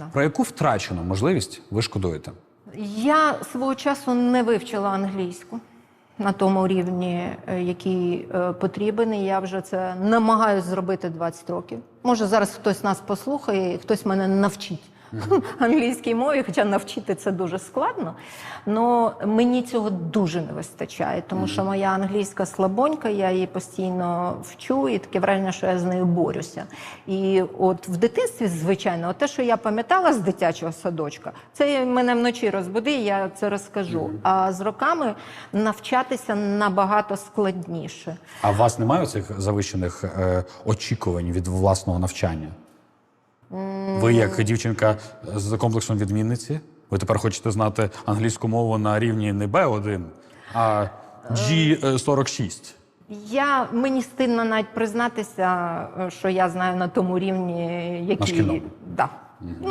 Да. Про яку втрачену можливість ви шкодуєте? Я свого часу не вивчила англійську на тому рівні, е, який е, потрібен. І я вже це намагаюся зробити 20 років. Може, зараз хтось нас послухає, і хтось мене навчить англійській мові, хоча навчити це дуже складно. Але мені цього дуже не вистачає, тому що моя англійська слабонька, я її постійно вчу, і таке враження, що я з нею борюся. І от в дитинстві, звичайно, от те, що я пам'ятала з дитячого садочка, це мене вночі розбуди, я це розкажу. А з роками навчатися набагато складніше. А у вас немає цих завищених е, очікувань від власного навчання? Ви, як дівчинка з комплексом відмінниці, ви тепер хочете знати англійську мову на рівні не B1, а G46. Я мені стидно навіть признатися, е, що я знаю на тому рівні, який шкільному. да. Ну,